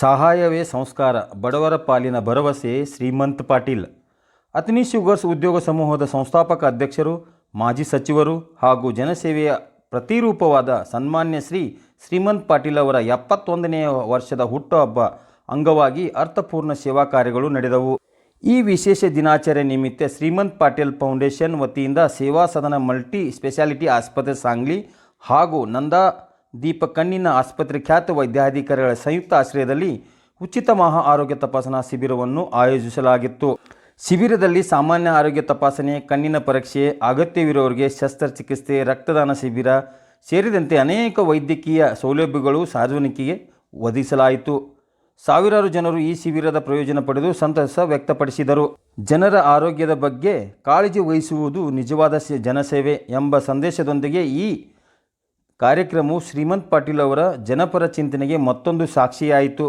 ಸಹಾಯವೇ ಸಂಸ್ಕಾರ ಬಡವರ ಪಾಲಿನ ಭರವಸೆ ಶ್ರೀಮಂತ್ ಪಾಟೀಲ್ ಅತ್ನಿ ಶುಗರ್ಸ್ ಉದ್ಯೋಗ ಸಮೂಹದ ಸಂಸ್ಥಾಪಕ ಅಧ್ಯಕ್ಷರು ಮಾಜಿ ಸಚಿವರು ಹಾಗೂ ಜನಸೇವೆಯ ಪ್ರತಿರೂಪವಾದ ಸನ್ಮಾನ್ಯ ಶ್ರೀ ಶ್ರೀಮಂತ್ ಪಾಟೀಲ್ ಅವರ ಎಪ್ಪತ್ತೊಂದನೆಯ ವರ್ಷದ ಹುಟ್ಟುಹಬ್ಬ ಅಂಗವಾಗಿ ಅರ್ಥಪೂರ್ಣ ಸೇವಾ ಕಾರ್ಯಗಳು ನಡೆದವು ಈ ವಿಶೇಷ ದಿನಾಚರಣೆ ನಿಮಿತ್ತ ಶ್ರೀಮಂತ್ ಪಾಟೀಲ್ ಫೌಂಡೇಶನ್ ವತಿಯಿಂದ ಸೇವಾ ಸದನ ಮಲ್ಟಿ ಸ್ಪೆಷಾಲಿಟಿ ಆಸ್ಪತ್ರೆ ಸಾಂಗ್ಲಿ ಹಾಗೂ ನಂದಾ ದೀಪ ಕಣ್ಣಿನ ಆಸ್ಪತ್ರೆ ಖ್ಯಾತ ವೈದ್ಯಾಧಿಕಾರಿಗಳ ಸಂಯುಕ್ತ ಆಶ್ರಯದಲ್ಲಿ ಉಚಿತ ಮಹಾ ಆರೋಗ್ಯ ತಪಾಸಣಾ ಶಿಬಿರವನ್ನು ಆಯೋಜಿಸಲಾಗಿತ್ತು ಶಿಬಿರದಲ್ಲಿ ಸಾಮಾನ್ಯ ಆರೋಗ್ಯ ತಪಾಸಣೆ ಕಣ್ಣಿನ ಪರೀಕ್ಷೆ ಅಗತ್ಯವಿರುವವರಿಗೆ ಶಸ್ತ್ರಚಿಕಿತ್ಸೆ ರಕ್ತದಾನ ಶಿಬಿರ ಸೇರಿದಂತೆ ಅನೇಕ ವೈದ್ಯಕೀಯ ಸೌಲಭ್ಯಗಳು ಸಾರ್ವಜನಿಕರಿಗೆ ಒದಗಿಸಲಾಯಿತು ಸಾವಿರಾರು ಜನರು ಈ ಶಿಬಿರದ ಪ್ರಯೋಜನ ಪಡೆದು ಸಂತಸ ವ್ಯಕ್ತಪಡಿಸಿದರು ಜನರ ಆರೋಗ್ಯದ ಬಗ್ಗೆ ಕಾಳಜಿ ವಹಿಸುವುದು ನಿಜವಾದ ಜನಸೇವೆ ಎಂಬ ಸಂದೇಶದೊಂದಿಗೆ ಈ ಕಾರ್ಯಕ್ರಮವು ಶ್ರೀಮಂತ್ ಪಾಟೀಲ್ ಅವರ ಜನಪರ ಚಿಂತನೆಗೆ ಮತ್ತೊಂದು ಸಾಕ್ಷಿಯಾಯಿತು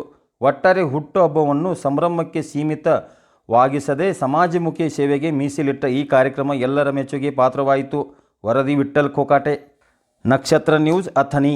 ಒಟ್ಟಾರೆ ಹುಟ್ಟುಹಬ್ಬವನ್ನು ಸಂಭ್ರಮಕ್ಕೆ ಸೀಮಿತವಾಗಿಸದೆ ಸಮಾಜಮುಖಿ ಸೇವೆಗೆ ಮೀಸಲಿಟ್ಟ ಈ ಕಾರ್ಯಕ್ರಮ ಎಲ್ಲರ ಮೆಚ್ಚುಗೆ ಪಾತ್ರವಾಯಿತು ವರದಿ ವಿಠಲ್ ಕೋಕಾಟೆ ನಕ್ಷತ್ರ ನ್ಯೂಸ್ ಅಥನಿ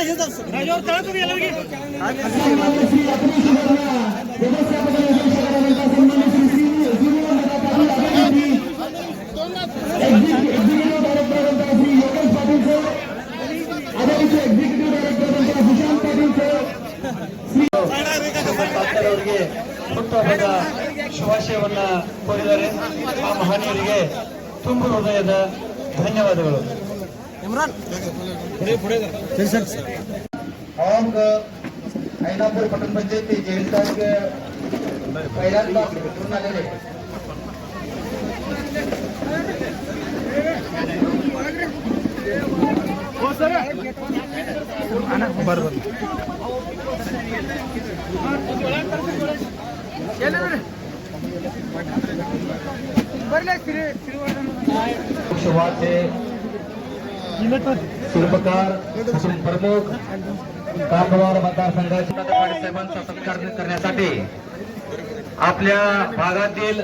ಶುಭಾಶಯವನ್ನ ಕೋರಿದ್ದಾರೆ ಆ ಮಹನೀಯರಿಗೆ ತುಂಬ ಹೃದಯದ ಧನ್ಯವಾದಗಳು हम ऐनापूर पटण पंचायती जयंत पहिल्यांदा बरोबर शिल्पकार तसेच प्रमुख कांदवार मतदारसंघाचे साहेबांचा सत्कार करण्यासाठी आपल्या भागातील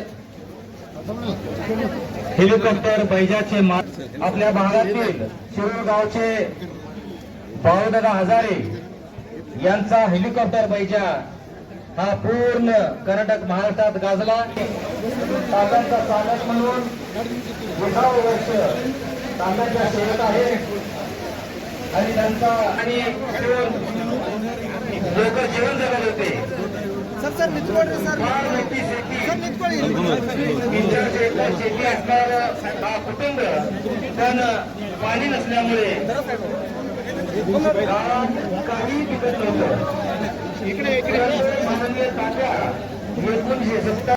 हेलिकॉप्टर बैजाचे आपल्या भागातील शिरूर गावचे भाऊदादा हजारे यांचा हेलिकॉप्टर बैजा हा पूर्ण कर्नाटक महाराष्ट्रात गाजला तासांचा स्वागत म्हणून वर्ष शहरात आहे आणि त्यांचा आणि लोक जीवन जगत होते सर शेती असणार हा शेती कुटुंब पण पाणी नसल्यामुळे काही पिकत नव्हतं इकडे इकडे माननीय